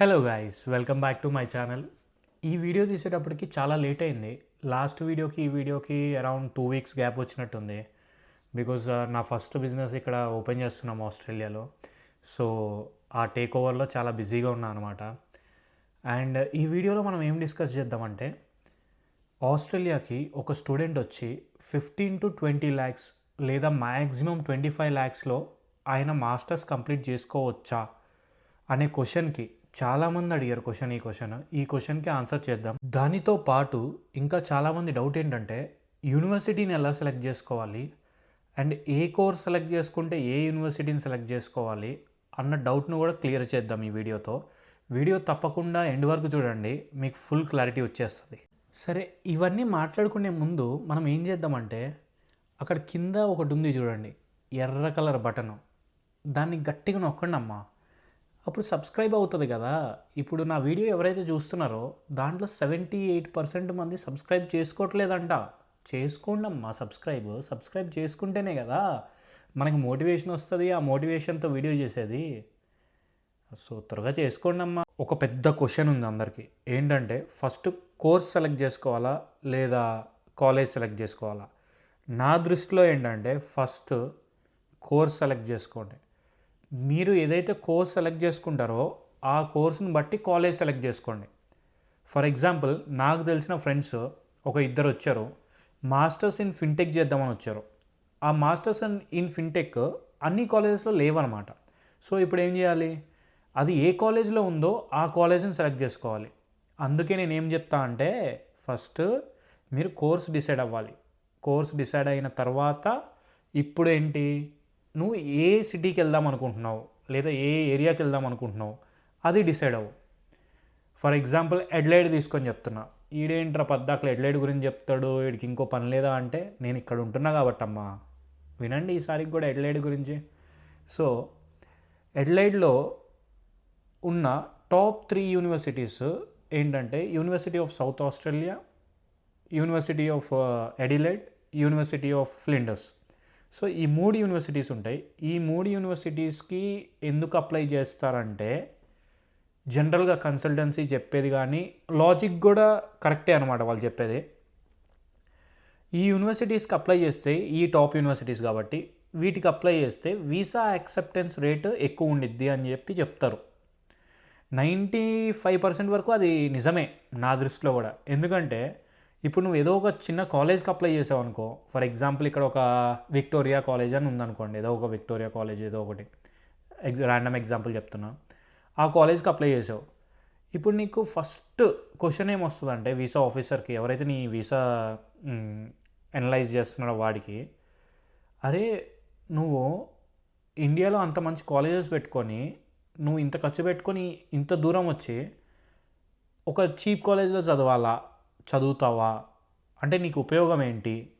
Hello guys welcome back to my channel ఈ video తీసేటప్పటికి చాలా లేట్ అయింది. లాస్ట్ వీడియోకి ఈ వీడియోకి అరౌండ్ టూ వీక్స్ గ్యాప్ వచ్చినట్టుంది. బికాజ్ uh, నా ఫస్ట్ బిజినెస్ ఇక్కడ ఓపెన్ చేస్తున్నాం ఆస్ట్రేలియాలో సో ఆ టేక్ ఓవర్లో చాలా బిజీగా ఉన్నా అనమాట అండ్ uh, ఈ వీడియోలో మనం ఏం డిస్కస్ చేద్దామంటే ఆస్ట్రేలియాకి ఒక స్టూడెంట్ వచ్చి ఫిఫ్టీన్ టు ట్వంటీ ల్యాక్స్ లేదా మ్యాక్సిమం ట్వంటీ ఫైవ్ ల్యాక్స్లో ఆయన మాస్టర్స్ కంప్లీట్ చేసుకోవచ్చా? అనే క్వశ్చన్కి చాలామంది అడిగారు క్వశ్చన్ ఈ క్వశ్చన్. ఈ క్వశ్చన్కి ఆన్సర్ చేద్దాం. దానితో పాటు ఇంకా చాలామంది డౌట్ ఏంటంటే యూనివర్సిటీని ఎలా సెలెక్ట్ చేసుకోవాలి? అండ్ ఏ కోర్స్ సెలెక్ట్ చేసుకుంటే ఏ యూనివర్సిటీని సెలెక్ట్ చేసుకోవాలి? అన్న డౌట్ను కూడా క్లియర్ చేద్దాం ఈ వీడియోతో. వీడియో తప్పకుండా ఎండ్ వరకు చూడండి. మీకు ఫుల్ క్లారిటీ వచ్చేస్తుంది. సరే ఇవన్నీ మాట్లాడుకునే ముందు మనం ఏం చేద్దామంటే అక్కడ కింద ఒకటి ఉంది చూడండి. ఎర్ర కలర్ బటన్. దాన్ని గట్టిగా నొక్కండి అమ్మా అప్పుడు సబ్స్క్రైబ్ అవుతుంది కదా. ఇప్పుడు నా వీడియో ఎవరైతే చూస్తున్నారో దాంట్లో సెవెంటీ ఎయిట్ పర్సెంట్ మంది సబ్స్క్రైబ్ చేసుకోవట్లేదంట. చేసుకోండి అమ్మా సబ్స్క్రైబ్. సబ్స్క్రైబ్ చేసుకుంటేనే కదా మనకి మోటివేషన్ వస్తుంది ఆ మోటివేషన్తో వీడియో చేసేది. సో త్వరగా చేసుకోండి అమ్మా. ఒక పెద్ద క్వశ్చన్ ఉంది అందరికీ. ఏంటంటే ఫస్ట్ కోర్స్ సెలెక్ట్ చేసుకోవాలా లేదా కాలేజ్ సెలెక్ట్ చేసుకోవాలా? నా దృష్టిలో ఏంటంటే ఫస్ట్ కోర్స్ సెలెక్ట్ చేసుకోండి. మీరు ఏదైతే కోర్స్ సెలెక్ట్ చేసుకుంటారో ఆ కోర్స్ని బట్టి కాలేజ్ సెలెక్ట్ చేసుకోండి. ఫర్ ఎగ్జాంపుల్ నాకు తెలిసిన ఫ్రెండ్స్ ఒక ఇద్దరు వచ్చారు. మాస్టర్స్ ఇన్ ఫిన్టెక్ చేద్దామని వచ్చారు. ఆ మాస్టర్స్ ఇన్ ఇన్ ఫిన్టెక్ అన్ని కాలేజెస్లో లేవన్నమాట సో ఇప్పుడు ఏం చేయాలి? అది ఏ కాలేజ్లో ఉందో ఆ కాలేజ్ని సెలెక్ట్ చేసుకోవాలి. అందుకే నేను ఏం చెప్తా అంటే ఫస్ట్ మీరు కోర్స్ డిసైడ్ అవ్వాలి. కోర్స్ డిసైడ్ అయిన తర్వాత ఇప్పుడు ఏంటి నువ్వు ఏ సిటీకి వెళ్దాం అనుకుంటున్నావు లేదా ఏ ఏరియాకి వెళ్దాం అనుకుంటున్నావు అది డిసైడ్ అవ్వు. ఫర్ ఎగ్జాంపుల్ ఎడ్లైడ్ తీసుకొని చెప్తున్నా. ఈడేంట్రా పద్దాకలు ఎడ్లైడ్ గురించి చెప్తాడు వీడికి ఇంకో పని లేదా అంటే నేను ఇక్కడ ఉంటున్నా కాబట్టి అమ్మా వినండి ఈసారికి కూడా ఎడ్లైడ్ గురించి. సో ఎడ్లైడ్లో ఉన్న టాప్ త్రీ యూనివర్సిటీస్ ఏంటంటే university of South Australia university of Adelaide university of Flinders. So ఈ మూడు యూనివర్సిటీస్ ఉంటాయి. ఈ మూడు యూనివర్సిటీస్కి ఎందుకు అప్లై చేస్తారంటే జనరల్గా కన్సల్టెన్సీ చెప్పేది కానీ లాజిక్ కూడా కరెక్టే అనమాట వాళ్ళు చెప్పేది. ఈ యూనివర్సిటీస్కి అప్లై చేస్తే ఈ టాప్ యూనివర్సిటీస్ కాబట్టి వీటికి అప్లై చేస్తే వీసా యాక్సెప్టెన్స్ రేట్ ఎక్కువ ఉండిద్ది అని చెప్పి చెప్తారు. నైంటీ ఫైవ్ పర్సెంట్ వరకు అది నిజమే నా దృష్టిలో కూడా. ఎందుకంటే ఇప్పుడు నువ్వు ఏదో ఒక చిన్న కాలేజ్కి అప్లై చేసావు అనుకో ఫర్ ఎగ్జాంపుల్ ఇక్కడ ఒక విక్టోరియా కాలేజ్ అని ఉందనుకోండి ఏదో ఒక విక్టోరియా కాలేజ్ ఏదో ఒకటి. ఎగ్జా ర్యాండమ్ ఎగ్జాంపుల్ చెప్తున్నా. ఆ కాలేజ్కి అప్లై చేసావు. ఇప్పుడు నీకు ఫస్ట్ క్వశ్చన్ ఏమొస్తుందంటే వీసా ఆఫీసర్కి ఎవరైతే నీ వీసా అనలైజ్ చేస్తున్నాడో వాడికి అరే నువ్వు ఇండియాలో అంత మంచి కాలేజెస్ పెట్టుకొని నువ్వు ఇంత ఖర్చు పెట్టుకొని ఇంత దూరం వచ్చి ఒక చీప్ కాలేజ్లో చదవాలా? చదువుతావా? అంటే నీకు ఉపయోగం ఏంటి?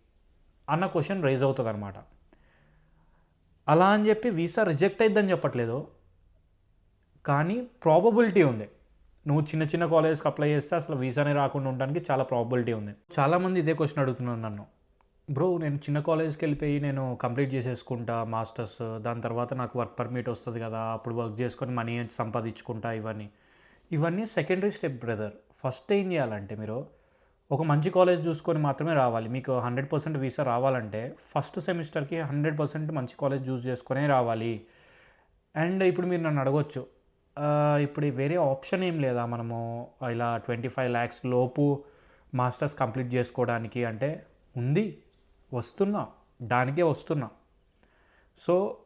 అన్న క్వశ్చన్ రైజ్ అవుతుంది అనమాట అలా అని చెప్పి వీసా రిజెక్ట్ అయిద్దని చెప్పట్లేదు. కానీ ప్రాబబిలిటీ ఉంది. నువ్వు చిన్న చిన్న కాలేజ్కి అప్లై చేస్తే అసలు వీసానే రాకుండా ఉండడానికి చాలా ప్రాబిలిటీ ఉంది. చాలామంది ఇదే క్వశ్చన్ అడుగుతున్నారు నన్ను. బ్రో నేను చిన్న కాలేజ్కి వెళ్ళిపోయి నేను కంప్లీట్ చేసేసుకుంటా మాస్టర్స్. దాని తర్వాత నాకు వర్క్ పర్మిట్ వస్తుంది కదా అప్పుడు వర్క్ చేసుకొని మనీ సంపాదించుకుంటా ఇవన్నీ. ఇవన్నీ సెకండరీ స్టెప్ బ్రదర్. ఫస్ట్ ఏం చేయాలంటే మీరు ఒక మంచి కాలేజ్ చూసుకొని మాత్రమే రావాలి. మీకు హండ్రెడ్ పర్సెంట్ వీసా రావాలంటే ఫస్ట్ సెమిస్టర్కి హండ్రెడ్ పర్సెంట్ మంచి కాలేజ్ చూస్ చేసుకునే రావాలి. అండ్ ఇప్పుడు మీరు నన్ను అడగొచ్చు. ఇప్పుడు వేరే ఆప్షన్ ఏం లేదా మనము ఇలా ట్వంటీ ఫైవ్ ల్యాక్స్ లోపు మాస్టర్స్ కంప్లీట్ చేసుకోవడానికి? అంటే ఉంది. వస్తున్నా. దానికే వస్తున్నా. సో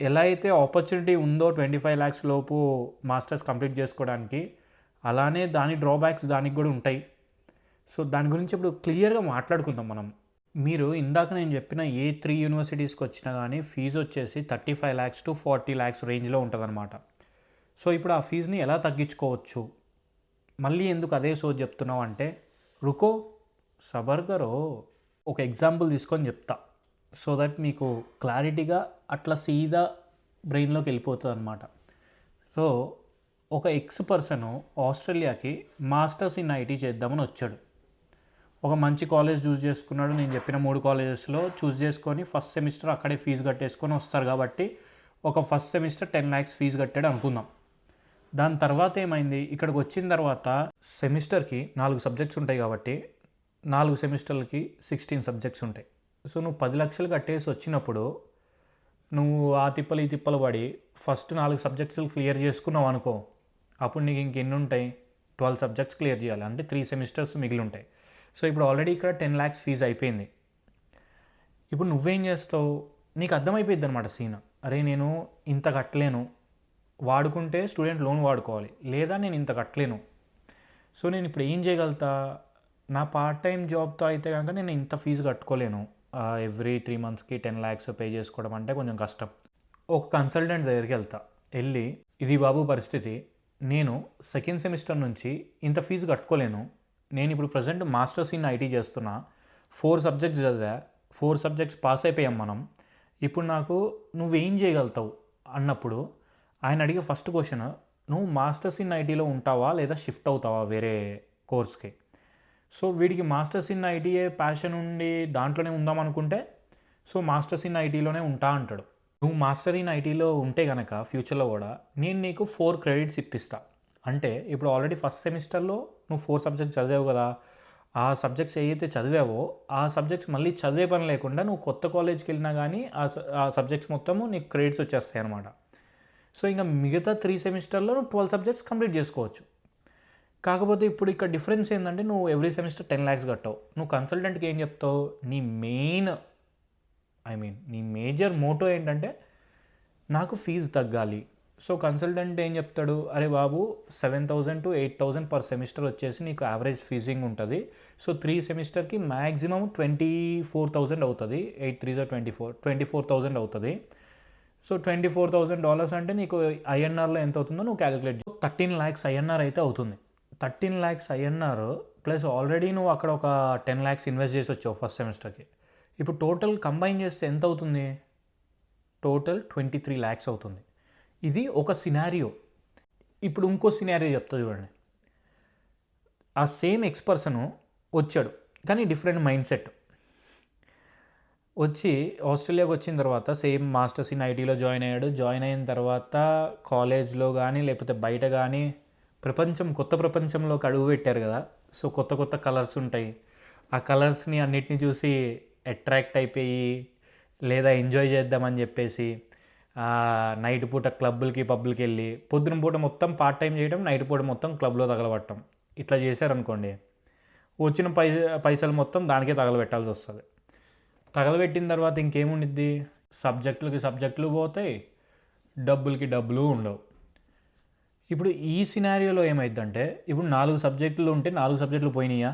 ఎలా అయితే ఆపర్చునిటీ ఉందో ట్వంటీ ఫైవ్ ల్యాక్స్ లోపు మాస్టర్స్ కంప్లీట్ చేసుకోవడానికి అలానే దాని డ్రాబ్యాక్స్ దానికి కూడా ఉంటాయి. సో దాని గురించి ఇప్పుడు క్లియర్గా మాట్లాడుకుందాం మనం. మీరు ఇందాక నేను చెప్పిన ఏ త్రీ యూనివర్సిటీస్కి వచ్చినా కానీ ఫీజు వచ్చేసి thirty five lakhs to forty lakhs రేంజ్లో ఉంటుందన్నమాట. సో ఇప్పుడు ఆ ఫీజుని ఎలా తగ్గించుకోవచ్చు? మళ్ళీ ఎందుకు అదే సో చెప్తున్నావు అంటే రుకో సబర్గరో ఒక ఎగ్జాంపుల్ తీసుకొని చెప్తా. సో దట్ మీకు క్లారిటీగా అట్లా సీదా బ్రెయిన్లోకి వెళ్ళిపోతుంది అనమాట సో ఒక ఎక్స్ పర్సన్ ఆస్ట్రేలియాకి మాస్టర్స్ ఇన్ ఐటీ చేద్దామని వచ్చాడు. ఒక మంచి కాలేజ్ చూస్ చేసుకున్నాడు. నేను చెప్పిన మూడు కాలేజెస్లో చూస్ చేసుకొని ఫస్ట్ సెమిస్టర్ అక్కడే ఫీజు కట్టేసుకొని వస్తారు కాబట్టి ఒక first semester ten lakhs fees కట్టాడు అనుకుందాం. దాని తర్వాత ఏమైంది? ఇక్కడికి వచ్చిన తర్వాత సెమిస్టర్కి నాలుగు సబ్జెక్ట్స్ ఉంటాయి కాబట్టి నాలుగు సెమిస్టర్లకి సిక్స్టీన్ సబ్జెక్ట్స్ ఉంటాయి. సో నువ్వు పది లక్షలు కట్టేసి వచ్చినప్పుడు నువ్వు ఆ తిప్పలు ఈ తిప్పలు పడి ఫస్ట్ నాలుగు సబ్జెక్ట్స్ క్లియర్ చేసుకున్నావు అనుకో అప్పుడు నీకు ఇంకెన్ని ఉంటాయి? ట్వెల్వ్ సబ్జెక్ట్స్ క్లియర్ చేయాలి. అంటే త్రీ సెమిస్టర్స్ మిగిలి ఉంటాయి. సో ఇప్పుడు ఆల్రెడీ ఇక్కడ టెన్ ల్యాక్స్ ఫీజు అయిపోయింది. ఇప్పుడు నువ్వేం చేస్తావు? నీకు అర్థమైపోయింది అనమాట సీన్. అరే నేను ఇంత కట్టలేను. వాడుకుంటే స్టూడెంట్ లోన్ వాడుకోవాలి. లేదా నేను ఇంత కట్టలేను. సో నేను ఇప్పుడు ఏం చేయగలుగుతా? నా పార్ట్ టైం జాబ్తో అయితే కనుక నేను ఇంత ఫీజు కట్టుకోలేను. ఎవ్రీ త్రీ మంత్స్కి టెన్ ల్యాక్స్ పే చేసుకోవడం అంటే కొంచెం కష్టం. ఒక కన్సల్టెంట్ దగ్గరికి వెళ్తా. వెళ్ళి ఇది బాబు పరిస్థితి. నేను సెకండ్ సెమిస్టర్ నుంచి ఇంత ఫీజు కట్టుకోలేను. నేను ఇప్పుడు ప్రజెంట్ మాస్టర్స్ ఇన్ ఐటీ చేస్తున్నా. ఫోర్ సబ్జెక్ట్స్ చదివా. ఫోర్ సబ్జెక్ట్స్ పాస్ అయిపోయాం మనం. ఇప్పుడు నాకు నువ్వేం చేయగలుగుతావు అన్నప్పుడు ఆయన అడిగే ఫస్ట్ క్వశ్చన్ నువ్వు మాస్టర్స్ ఇన్ ఐటీలో ఉంటావా లేదా షిఫ్ట్ అవుతావా వేరే కోర్స్కి? సో వీడికి మాస్టర్స్ ఇన్ ఐటీఏ ప్యాషన్ ఉండి దాంట్లోనే ఉందాం అనుకుంటే సో మాస్టర్స్ ఇన్ ఐటీలోనే ఉంటా అంటాడు. నువ్వు మాస్టర్ ఇన్ ఐటీలో ఉంటే కనుక ఫ్యూచర్లో కూడా నేను నీకు ఫోర్ క్రెడిట్స్ ఇప్పిస్తా. అంటే ఇప్పుడు ఆల్రెడీ ఫస్ట్ సెమిస్టర్లో నువ్వు ఫోర్ సబ్జెక్ట్స్ చదివావు కదా ఆ సబ్జెక్ట్స్ ఏవైతే చదివావో ఆ సబ్జెక్ట్స్ మళ్ళీ చదివే పని లేకుండా నువ్వు కొత్త కాలేజ్కి వెళ్ళినా కానీ ఆ ఆ సబ్జెక్ట్స్ మొత్తము నీకు క్రెడిట్స్ వచ్చేస్తాయి అనమాట సో ఇంకా మిగతా త్రీ సెమిస్టర్లో నువ్వు ట్వెల్వ్ సబ్జెక్ట్స్ కంప్లీట్ చేసుకోవచ్చు. కాకపోతే ఇప్పుడు ఇక్కడ డిఫరెన్స్ ఏంటంటే నువ్వు ఎవ్రీ సెమిస్టర్ టెన్ ల్యాక్స్ కట్టావు. నువ్వు కన్సల్టెంట్కి ఏం చెప్తావు? నీ మెయిన్ ఐ మీన్ నీ మేజర్ మోటో ఏంటంటే నాకు ఫీజు తగ్గాలి. సో కన్సల్టెంట్ ఏం చెప్తాడు? అరే బాబు seven thousand to eight thousand per semester వచ్చేసి నీకు యావరేజ్ ఫీజింగ్ ఉంటుంది. సో త్రీ సెమిస్టర్కి మ్యాక్సిమం ట్వంటీ ఫోర్ థౌజండ్ అవుతుంది. ఎయిట్ త్రీ జో twenty four twenty four thousand అవుతుంది. So twenty four thousand dollars అంటే నీకు ఐఎన్ఆర్లో ఎంత అవుతుందో నువ్వు క్యాలిక్యులేట్ థర్టీన్ ల్యాక్స్ ఐఎన్ఆర్ అయితే అవుతుంది. Thirteen lakhs INR plus already నువ్వు అక్కడ ఒక టెన్ ల్యాక్స్ ఇన్వెస్ట్ చేసి వచ్చావు ఫస్ట్ సెమిస్టర్కి ఇప్పుడు టోటల్ కంబైన్ చేస్తే ఎంత అవుతుంది? టోటల్ ట్వంటీ త్రీ ల్యాక్స్ అవుతుంది. ఇది ఒక సినారియో ఇప్పుడు ఇంకో సినారియో చెప్తా చూడండి. ఆ సేమ్ ఎక్స్ పర్సన్ వచ్చాడు కానీ డిఫరెంట్ మైండ్ సెట్ వచ్చి ఆస్ట్రేలియాకి వచ్చిన తర్వాత సేమ్ మాస్టర్స్ ఇన్ ఐటీలో జాయిన్ అయ్యాడు. జాయిన్ అయిన తర్వాత కాలేజ్లో కానీ లేకపోతే బయట కానీ ప్రపంచం కొత్త ప్రపంచంలోకి అడుగు పెట్టారు కదా. సో కొత్త కొత్త కలర్స్ ఉంటాయి. ఆ కలర్స్ని అన్నిటిని చూసి అట్రాక్ట్ అయిపోయి లేదా ఎంజాయ్ చేద్దామని చెప్పేసి నైట్ పూట క్లబ్బులకి పబ్బులకి వెళ్ళి పొద్దున పూట మొత్తం పార్ట్ టైం చేయడం నైట్ పూట మొత్తం క్లబ్లో తగలబట్టడం. ఇట్లా చేశారనుకోండి వచ్చిన పై పైసలు మొత్తం దానికే తగలబెట్టాల్సి వస్తుంది. తగలబెట్టిన తర్వాత ఇంకేముండిద్ది? సబ్జెక్టులకి సబ్జెక్టులు పోతాయి డబ్బులకి డబ్బులు ఉండవు. ఇప్పుడు ఈ సినారియోలో ఏమైందంటే ఇప్పుడు నాలుగు సబ్జెక్టులు ఉంటే నాలుగు సబ్జెక్టులు పోయినాయా?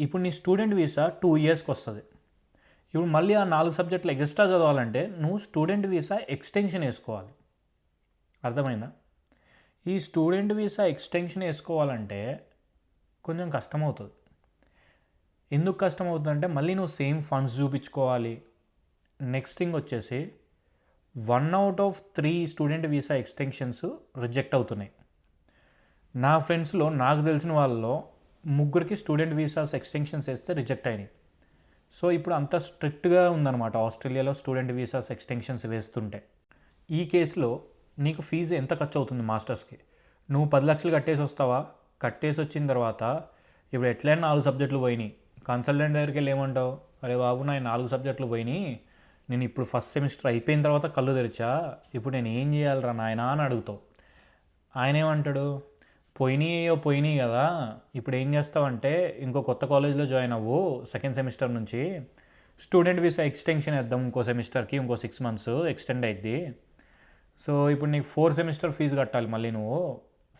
ఇప్పుడు నీ స్టూడెంట్ వీసా టూ ఇయర్స్కి వస్తుంది. ఇప్పుడు మళ్ళీ ఆ నాలుగు సబ్జెక్టులు ఎక్స్ట్రా చదవాలంటే నువ్వు స్టూడెంట్ వీసా ఎక్స్టెన్షన్ వేసుకోవాలి. అర్థమైందా? ఈ స్టూడెంట్ వీసా ఎక్స్టెన్షన్ వేసుకోవాలంటే కొంచెం కష్టమవుతుంది. ఎందుకు కష్టం అవుతుందంటే మళ్ళీ నువ్వు సేమ్ ఫండ్స్ చూపించుకోవాలి. నెక్స్ట్ థింగ్ వచ్చేసి one out of three student visa extensions reject అవుతున్నాయి. నా ఫ్రెండ్స్లో నాకు తెలిసిన వాళ్ళలో ముగ్గురికి స్టూడెంట్ వీసాస్ ఎక్స్టెన్షన్స్ వేస్తే రిజెక్ట్ అయినాయి. సో ఇప్పుడు అంత స్ట్రిక్ట్గా ఉందన్నమాట. ఆస్ట్రేలియాలో స్టూడెంట్ వీసాస్ ఎక్స్టెన్షన్స్ వేస్తుంటే. ఈ కేసులో నీకు ఫీజు ఎంత ఖర్చు అవుతుంది మాస్టర్స్కి? నువ్వు పది లక్షలు కట్టేసి వస్తావా కట్టేసి వచ్చిన తర్వాత ఇప్పుడు ఎట్లయినా నాలుగు సబ్జెక్టులు పోయినాయి. కన్సల్టెంట్ దగ్గరికి వెళ్ళి ఏమంటావు? అరే బాబు నా నాలుగు సబ్జెక్టులు పోయినాయి. నేను ఇప్పుడు ఫస్ట్ సెమిస్టర్ అయిపోయిన తర్వాత కళ్ళు తెరిచా. ఇప్పుడు నేను ఏం చేయాలిరా నాయనా అని అడుగుతావు. ఆయన ఏమంటాడు? పోయినాయో పోయినాయి కదా. ఇప్పుడు ఏం చేస్తావంటే ఇంకో కొత్త కాలేజ్లో జాయిన్ అవ్వు సెకండ్ సెమిస్టర్ నుంచి. స్టూడెంట్ వీసా ఎక్స్టెన్షన్ వేద్దాం ఇంకో సెమిస్టర్కి ఇంకో సిక్స్ మంత్స్ ఎక్స్టెండ్ అయింది సో ఇప్పుడు నీకు ఫోర్ సెమిస్టర్ ఫీజు కట్టాలి మళ్ళీ నువ్వు.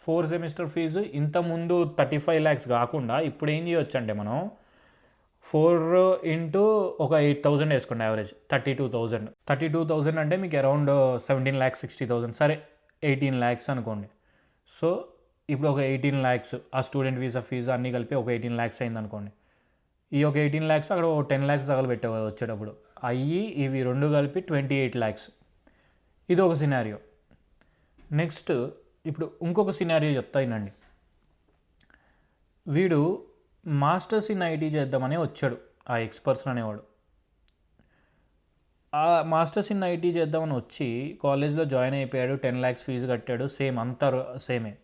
ఫోర్ సెమిస్టర్ ఫీజు ఇంత ముందు థర్టీ ఫైవ్ ల్యాక్స్ కాకుండా ఇప్పుడు ఏం చేయొచ్చు అంటే మనం ఫోర్ ఇంటూ ఒక ఎయిట్ థౌజండ్ వేసుకోండి average thirty two thousand thirty two thousand అంటే మీకు around seventeen lakhs sixty thousand సరే ఎయిటీన్ ల్యాక్స్ అనుకోండి. సో ఇప్పుడు ఒక ఎయిటీన్ ల్యాక్స్ ఆ స్టూడెంట్ వీసా ఫీజు అన్నీ కలిపి ఒక ఎయిటీన్ ల్యాక్స్ అయింది అనుకోండి ఈ ఒక ఎయిటీన్ ల్యాక్స్ అక్కడ ఒక టెన్ ల్యాక్స్ తగలబెట్టావు వచ్చేటప్పుడు అయ్యి ఇవి రెండు కలిపి ట్వంటీ ఎయిట్ ల్యాక్స్. ఇది ఒక సినారియో. నెక్స్ట్ ఇప్పుడు ఇంకొక సినారియో చెప్తాయినండి వీడు మాస్టర్స్ ఇన్ ఐటీ చేద్దామని వచ్చాడు ఆ ఎక్స్పర్ట్స్ అనేవాడు. ఆ మాస్టర్స్ ఇన్ ఐటీ చేద్దామని వచ్చి కాలేజ్లో జాయిన్ అయిపోయాడు టెన్ ల్యాక్స్ ఫీజు కట్టాడు సేమ్ అంతా సేమే.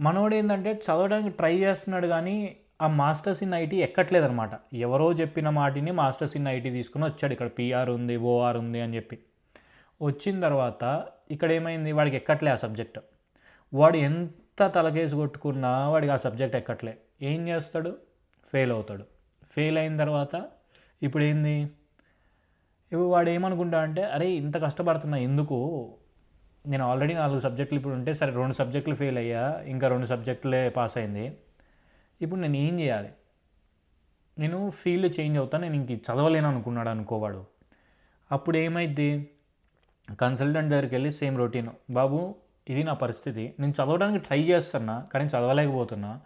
మనోడు ఏంటంటే చదవడానికి ట్రై చేస్తున్నాడు కానీ ఆ మాస్టర్స్ ఇన్ ఐటీ ఎక్కట్లేదనమాట ఎవరో చెప్పిన మాటిని మాస్టర్స్ ఇన్ ఐటీ తీసుకుని వచ్చాడు. ఇక్కడ పిఆర్ ఉంది ఓఆర్ ఉంది అని చెప్పి. వచ్చిన తర్వాత ఇక్కడ ఏమైంది? వాడికి ఎక్కట్లే ఆ సబ్జెక్ట్. వాడు ఎంత తలకేసి కొట్టుకున్నా వాడికి ఆ సబ్జెక్ట్ ఎక్కట్లే. ఏం చేస్తాడు? ఫెయిల్ అవుతాడు. ఫెయిల్ అయిన తర్వాత ఇప్పుడు ఏంది? ఇప్పుడు వాడు ఏమనుకుంటా అంటే అరే ఇంత కష్టపడుతున్నా ఎందుకు? నేను ఆల్రెడీ నాలుగు సబ్జెక్టులు ఇప్పుడు ఉంటే సరే రెండు సబ్జెక్టులు ఫెయిల్ అయ్యా ఇంకా రెండు సబ్జెక్టులే పాస్ అయింది. ఇప్పుడు నేను ఏం చేయాలి? నేను ఫీల్డ్ చేంజ్ అవుతా నేను ఇంక చదవలేను అనుకున్నాడు అనుకోవాడు అప్పుడు ఏమైద్ది? కన్సల్టెంట్ దగ్గరికి వెళ్ళి సేమ్ రొటీన్ బాబు ఇది నా పరిస్థితి. నేను చదవడానికి ట్రై చేస్తున్నా కానీ చదవలేకపోతున్నా.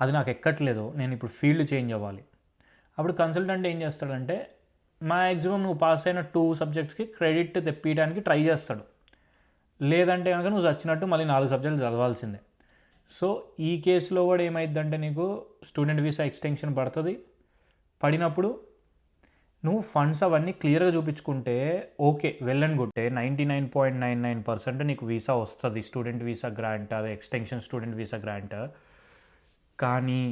అది నాకు ఎక్కట్లేదు. నేను ఇప్పుడు ఫీల్డ్ చేంజ్ అవ్వాలి. అప్పుడు కన్సల్టెంట్ ఏం చేస్తాడంటే మ్యాక్సిమం నువ్వు పాస్ అయిన టూ సబ్జెక్ట్స్కి క్రెడిట్ తెప్పించడానికి ట్రై చేస్తాడు. లేదంటే కనుక నువ్వు వచ్చినట్టు మళ్ళీ నాలుగు సబ్జెక్టులు చదవాల్సిందే. సో ఈ కేసులో కూడా ఏమైందంటే నీకు స్టూడెంట్ వీసా ఎక్స్టెన్షన్ పడుతుంది. పడినప్పుడు నువ్వు ఫండ్స్ అవన్నీ క్లియర్గా చూపించుకుంటే okay well and ninety nine point nine nine percent నీకు వీసా వస్తుంది. స్టూడెంట్ వీసా గ్రాంట్ అదే ఎక్స్టెన్షన్ స్టూడెంట్ వీసా గ్రాంట్. కానీ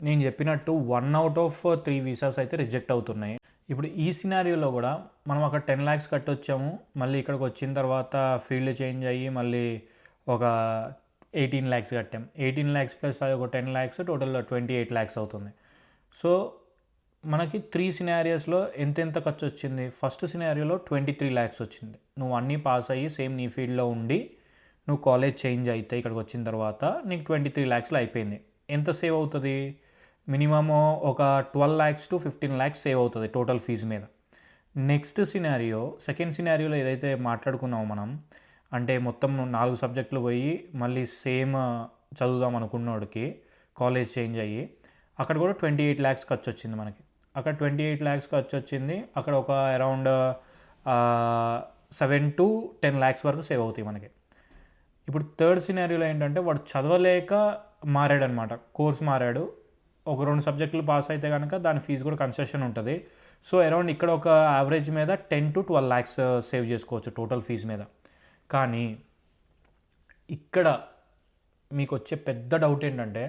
నేను చెప్పినట్టు one out of three visas అయితే రిజెక్ట్ అవుతున్నాయి. ఇప్పుడు ఈ సినారియోలో కూడా మనం అక్కడ టెన్ ల్యాక్స్ కట్టొచ్చాము మళ్ళీ ఇక్కడికి వచ్చిన తర్వాత ఫీల్డ్ చేంజ్ అయ్యి మళ్ళీ ఒక ఎయిటీన్ ల్యాక్స్ కట్టాం. ఎయిటీన్ ల్యాక్స్ ప్లస్ అది ఒక ten lakhs total twenty eight lakhs అవుతుంది. సో మనకి త్రీ సినారియోస్లో ఎంతెంత ఖర్చు వచ్చింది ఫస్ట్ సినారియోలో ట్వంటీ త్రీ ల్యాక్స్ వచ్చింది. నువ్వు అన్నీ పాస్ అయ్యి సేమ్ నీ ఫీల్డ్లో ఉండి నువ్వు కాలేజ్ చేంజ్ అయితే ఇక్కడికి వచ్చిన తర్వాత నీకు ట్వంటీ త్రీ ల్యాక్స్లో అయిపోయింది. ఎంత సేవ్ అవుతుంది? మినిమమ్ ఒక twelve lakhs to fifteen lakhs save అవుతుంది టోటల్ ఫీజు మీద. నెక్స్ట్ సినారియో సెకండ్ సినారియోలో ఏదైతే మాట్లాడుకున్నామో మనం అంటే మొత్తం నాలుగు సబ్జెక్టులు పోయి మళ్ళీ సేమ్ చదువుదాం అనుకున్నోడికి కాలేజ్ చేంజ్ అయ్యి అక్కడ కూడా ట్వంటీ ఎయిట్ ల్యాక్స్ ఖర్చు వచ్చింది మనకి. అక్కడ ట్వంటీ ఎయిట్ ల్యాక్స్ ఖర్చు వచ్చింది అక్కడ ఒక around seven to ten lakhs వరకు సేవ్ అవుతాయి మనకి. ఇప్పుడు థర్డ్ సినారియోలో ఏంటంటే వాడు చదవలేక మారాడు అనమాట కోర్స్ మారాడు ఒక రెండు సబ్జెక్టులు పాస్ అయితే కనుక దాని ఫీజు కూడా కన్సెషన్ ఉంటుంది. సో అరౌండ్ ఇక్కడ ఒక యావరేజ్ మీద ten to twelve lakhs uh, save చేసుకోవచ్చు టోటల్ ఫీజు మీద. కానీ ఇక్కడ మీకు వచ్చే పెద్ద డౌట్ ఏంటంటే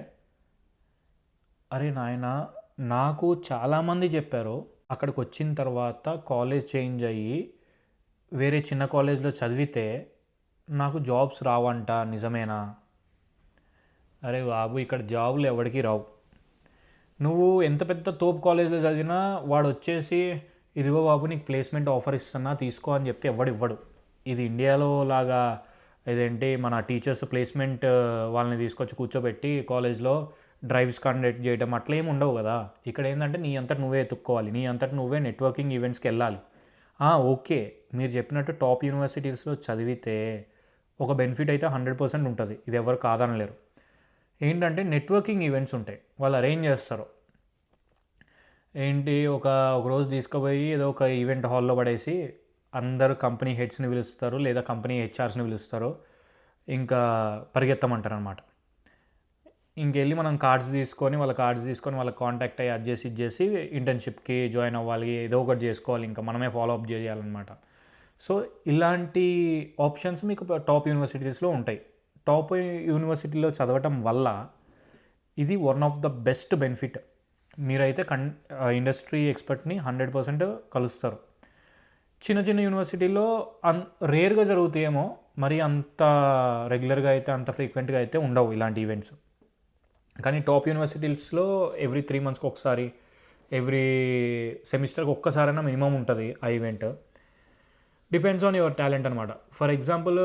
అరే నాయన నాకు చాలామంది చెప్పారు అక్కడికి వచ్చిన తర్వాత కాలేజ్ చేంజ్ అయ్యి వేరే చిన్న కాలేజ్లో చదివితే నాకు జాబ్స్ రావంట నిజమేనా? అరే బాబు ఇక్కడ జాబులు ఎవరికి రావు. నువ్వు ఎంత పెద్ద తోపు కాలేజ్లో చదివినా వాడు వచ్చేసి ఇదిగో బాబు నీకు ప్లేస్మెంట్ ఆఫర్ ఇస్తున్నా తీసుకో అని చెప్తే ఎవడు ఇవ్వడు. ఇది ఇండియాలో లాగా ఇదేంటి మన టీచర్స్ ప్లేస్మెంట్ వాళ్ళని తీసుకొచ్చి కూర్చోబెట్టి కాలేజ్లో డ్రైవ్స్ కండక్ట్ చేయడం అట్లా ఏమి ఉండవు కదా. ఇక్కడ ఏంటంటే నీ అంతటి నువ్వే ఎత్తుక్కోవాలి. నీ అంతటి నువ్వే నెట్వర్కింగ్ ఈవెంట్స్కి వెళ్ళాలి. ఓకే. మీరు చెప్పినట్టు టాప్ యూనివర్సిటీస్లో చదివితే ఒక బెనిఫిట్ అయితే హండ్రెడ్ పర్సెంట్ ఉంటుంది. ఇది ఎవరు కాదనలేరు. ఏంటంటే నెట్వర్కింగ్ ఈవెంట్స్ ఉంటాయి. వాళ్ళు అరేంజ్ చేస్తారు. ఏంటి ఒక ఒకరోజు తీసుకుపోయి ఏదో ఒక ఈవెంట్ హాల్లో పడేసి అందరూ కంపెనీ హెడ్స్ని పిలుస్తారు లేదా కంపెనీ హెచ్ఆర్స్ని పిలుస్తారు. ఇంకా పరిగెత్తమంటారు అనమాట ఇంకెళ్ళి మనం కార్డ్స్ తీసుకొని వాళ్ళ కార్డ్స్ తీసుకొని వాళ్ళకి కాంటాక్ట్ అయ్యి అది చేసి ఇది చేసి ఇంటర్న్షిప్కి జాయిన్ అవ్వాలి ఏదో ఒకటి చేసుకోవాలి ఇంకా మనమే ఫాలో అప్ చేయాలన్నమాట. సో ఇలాంటి ఆప్షన్స్ మీకు టాప్ యూనివర్సిటీస్లో ఉంటాయి. టాప్ యూనివర్సిటీలో చదవటం వల్ల ఇది one of the best benefit. మీరైతే కన్ ఇండస్ట్రీ ఎక్స్పర్ట్ని హండ్రెడ్ పర్సెంట్ కలుస్తారు. చిన్న చిన్న యూనివర్సిటీలో అన్ రేర్గా జరుగుతాయేమో మరి అంత రెగ్యులర్గా అయితే అంత ఫ్రీక్వెంట్గా అయితే ఉండవు ఇలాంటి ఈవెంట్స్. కానీ టాప్ యూనివర్సిటీస్లో ఎవ్రీ త్రీ మంత్స్కి ఒకసారి ఎవ్రీ సెమిస్టర్కి ఒక్కసారైనా మినిమం ఉంటుంది ఆ event. Depends on your talent అనమాట ఫర్ ఎగ్జాంపుల్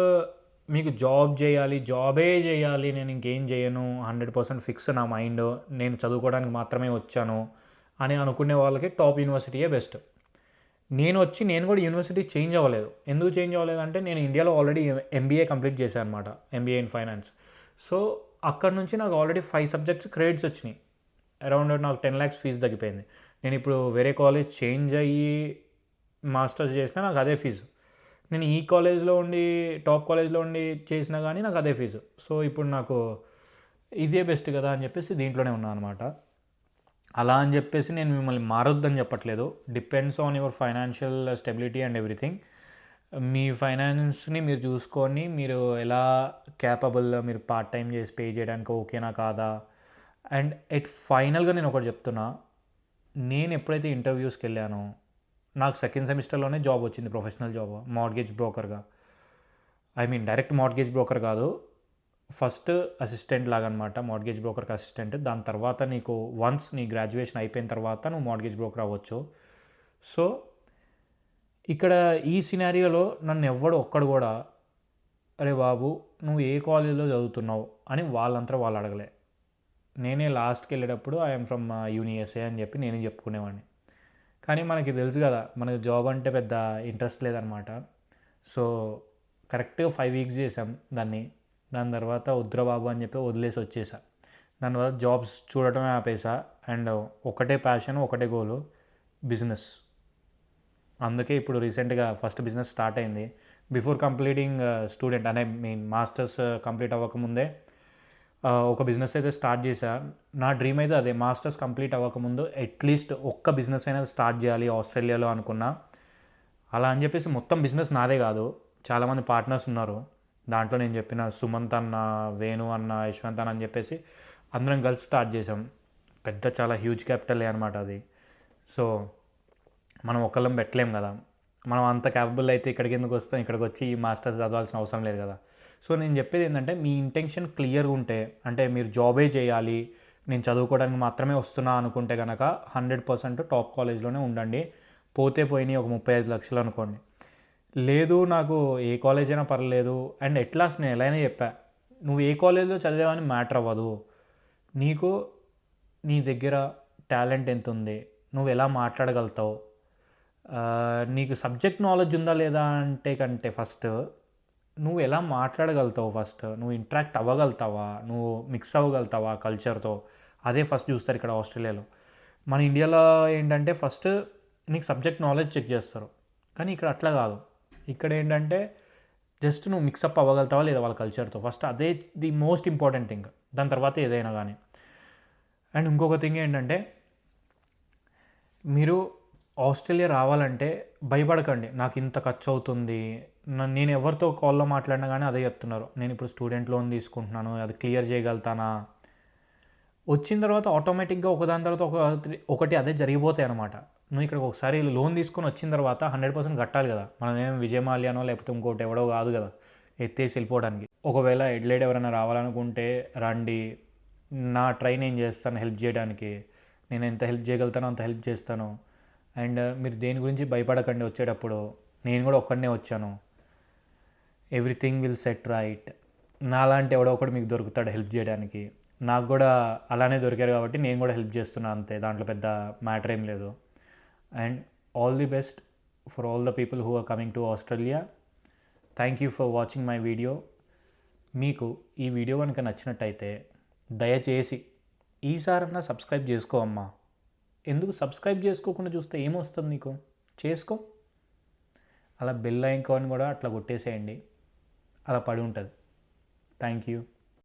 మీకు జాబ్ చేయాలి జాబే చేయాలి నేను ఇంకేం చేయను హండ్రెడ్ పర్సెంట్ ఫిక్స్ నా మైండ్ నేను చదువుకోవడానికి మాత్రమే వచ్చాను అని అనుకునే వాళ్ళకి టాప్ యూనివర్సిటీయే బెస్ట్. నేను వచ్చి నేను కూడా యూనివర్సిటీ చేంజ్ అవ్వలేదు. ఎందుకు చేంజ్ అవ్వలేదు అంటే నేను ఇండియాలో ఆల్రెడీ ఎంబీఏ కంప్లీట్ చేశాను అనమాట ఎంబీఏ ఇన్ ఫైనాన్స్ సో అక్కడ నుంచి నాకు ఆల్రెడీ ఫైవ్ సబ్జెక్ట్స్ క్రెడిట్స్ వచ్చినాయి. అరౌండ్ నాకు టెన్ ల్యాక్స్ ఫీజు తగ్గిపోయింది. నేను ఇప్పుడు వేరే కాలేజ్ చేంజ్ అయ్యి మాస్టర్స్ చేసినా నాకు అదే ఫీజు నేను ఈ కాలేజ్లో ఉండి టాప్ కాలేజ్లో ఉండి చేసినా కానీ నాకు అదే ఫీజు. సో ఇప్పుడు నాకు ఇదే బెస్ట్ కదా అని చెప్పేసి దీంట్లోనే ఉన్నాను అనమాట అలా అని చెప్పేసి నేను మిమ్మల్ని మారొద్దని చెప్పట్లేదు. Depends on your financial stability and everything మీ ఫైనాన్స్ని మీరు చూసుకొని మీరు ఎలా క్యాపబుల్ మీరు పార్ట్ టైం చేసి పే చేయడానికి ఓకేనా కాదా? అండ్ ఎట్ ఫైనల్గా నేను ఒకటి చెప్తున్నా. నేను ఎప్పుడైతే ఇంటర్వ్యూస్కి వెళ్ళానో నాకు సెకండ్ సెమిస్టర్లోనే జాబ్ వచ్చింది professional job mortgage బ్రోకర్గా I mean direct mortgage broker కాదు. ఫస్ట్ అసిస్టెంట్ లాగా అనమాట మార్గేజ్ బ్రోకర్కి అసిస్టెంట్ దాని తర్వాత నీకు వన్స్ నీ గ్రాడ్యుయేషన్ అయిపోయిన తర్వాత నువ్వు మార్గేజ్ బ్రోకర్ అవ్వచ్చు. సో ఇక్కడ ఈ సినారియోలో నన్ను ఎవ్వడు ఒక్కడు కూడా అరే బాబు నువ్వు ఏ కాలేజీలో చదువుతున్నావు? అని వాళ్ళంతా వాళ్ళు అడగలే. నేనే లాస్ట్కి వెళ్ళేటప్పుడు ఐఎమ్ ఫ్రమ్ యూనిఎస్ఏ అని చెప్పి నేనే చెప్పుకునేవాడిని. కానీ మనకి తెలుసు కదా మనకి జాబ్ అంటే పెద్ద ఇంట్రెస్ట్ లేదనమాట సో కరెక్ట్గా ఫైవ్ వీక్స్ చేసాం దాన్ని. దాని తర్వాత వద్దురా బాబు అని చెప్పి వదిలేసి వచ్చేసా. దాని తర్వాత జాబ్స్ చూడటమే ఆపేసా. అండ్ ఒకటే ప్యాషన్ ఒకటే గోలు బిజినెస్ అందుకే ఇప్పుడు రీసెంట్గా ఫస్ట్ బిజినెస్ స్టార్ట్ అయింది. బిఫోర్ కంప్లీటింగ్ స్టూడెంట్ అనే మీన్ మాస్టర్స్ కంప్లీట్ అవ్వకముందే ఒక బిజినెస్ అయితే స్టార్ట్ చేశా. నా డ్రీమ్ అయితే అదే మాస్టర్స్ కంప్లీట్ అవ్వకముందు అట్లీస్ట్ ఒక్క బిజినెస్ అయినా స్టార్ట్ చేయాలి ఆస్ట్రేలియాలో అనుకున్నా. అలా అని చెప్పేసి మొత్తం బిజినెస్ నాదే కాదు చాలామంది పార్ట్నర్స్ ఉన్నారు. దాంట్లో నేను చెప్పిన సుమంత్ అన్న వేణు అన్న యశ్వంత్ అన్న అని చెప్పేసి అందరం కలిసి స్టార్ట్ చేసాం పెద్ద చాలా హ్యూజ్ క్యాపిటల్ అనమాట అది. సో మనం ఒకళ్ళం పెట్టలేం కదా. మనం అంత క్యాపబుల్ అయితే ఇక్కడికి ఎందుకు వస్తాం? ఇక్కడికి వచ్చి ఈ మాస్టర్స్ చదవాల్సిన అవసరం లేదు కదా. సో నేను చెప్పేది ఏంటంటే మీ ఇంటెన్షన్ క్లియర్గా ఉంటే అంటే మీరు జాబే చేయాలి నేను చదువుకోవడానికి మాత్రమే వస్తున్నా అనుకుంటే కనుక హండ్రెడ్ పర్సెంట్ టాప్ కాలేజ్లోనే ఉండండి. పోతే పోయినాయి ఒక ముప్పై ఐదు లక్షలు అనుకోండి. లేదు నాకు ఏ కాలేజ్ అయినా పర్లేదు. అండ్ ఎట్లాస్ నేను ఎలా చెప్పా నువ్వు ఏ కాలేజ్లో చదివావని మ్యాటర్ అవ్వదు. నీకు నీ దగ్గర టాలెంట్ ఎంత ఉంది? నువ్వు ఎలా మాట్లాడగలుగుతావు? నీకు సబ్జెక్ట్ నాలెడ్జ్ ఉందా లేదా అంటే కంటే ఫస్ట్ నువ్వు ఎలా మాట్లాడగలుగుతావు ఫస్ట్ నువ్వు ఇంటరాక్ట్ అవ్వగలుగుతావా? నువ్వు మిక్స్ అవ్వగలుగుతావా కల్చర్తో అదే ఫస్ట్ చూస్తారు ఇక్కడ ఆస్ట్రేలియాలో. మన ఇండియాలో ఏంటంటే ఫస్ట్ నీకు సబ్జెక్ట్ నాలెడ్జ్ చెక్ చేస్తారు. కానీ ఇక్కడ అట్లా కాదు. ఇక్కడ ఏంటంటే జస్ట్ నువ్వు మిక్సప్ అవ్వగలుగుతావా లేదా వాళ్ళ కల్చర్తో ఫస్ట్ అదే ది మోస్ట్ ఇంపార్టెంట్ థింగ్ దాని తర్వాత ఏదైనా కానీ. అండ్ ఇంకొక థింగ్ ఏంటంటే మీరు ఆస్ట్రేలియా రావాలంటే భయపడకండి. నాకు ఇంత ఖర్చు అవుతుంది. నేను ఎవరితో కాల్లో మాట్లాడినా కానీ అదే చెప్తున్నారు. నేను ఇప్పుడు స్టూడెంట్ లోన్ తీసుకుంటున్నాను అది క్లియర్ చేయగలుగుతానా? వచ్చిన తర్వాత ఆటోమేటిక్గా ఒకదాని తర్వాత ఒక ఒకటి అదే జరిగిపోతాయి అనమాట నువ్వు ఇక్కడ ఒకసారి లోన్ తీసుకొని వచ్చిన తర్వాత హండ్రెడ్ పర్సెంట్ కట్టాలి కదా. మనం ఏం విజయమాల్యానో లేకపోతే ఇంకోటి ఎవడో కాదు కదా ఎత్తేసి వెళ్ళిపోవడానికి. ఒకవేళ ఎడ్లైడ్ ఎవరైనా రావాలనుకుంటే రండి. నా ట్రై నేను చేస్తాను హెల్ప్ చేయడానికి? నేను ఎంత హెల్ప్ చేయగలుగుతానో అంత హెల్ప్ చేస్తాను. అండ్ మీరు దేని గురించి భయపడకండి వచ్చేటప్పుడు. నేను కూడా ఒక్కడనే వచ్చాను. Everything will set right. నాలాంటి ఎవడో ఒకటి మీకు దొరుకుతాడు హెల్ప్ చేయడానికి. నాకు కూడా అలానే దొరికారు కాబట్టి నేను కూడా హెల్ప్ చేస్తున్నా అంతే. దాంట్లో పెద్ద మ్యాటర్ ఏం లేదు. And all the best for all the people who are coming to Australia. Thank you for watching my video. మీకు ఈ వీడియో కనుక నచ్చినట్టయితే దయచేసి ఈసారన్నా సబ్స్క్రైబ్ చేసుకో అమ్మా. ఎందుకు సబ్స్క్రైబ్ చేసుకోకుండా చూస్తే ఏమొస్తుంది నీకు? చేసుకో. అలా బెల్ ఐకాన్ కూడా అట్లా కొట్టేసేయండి. అలా పడి ఉంటుంది. Thank you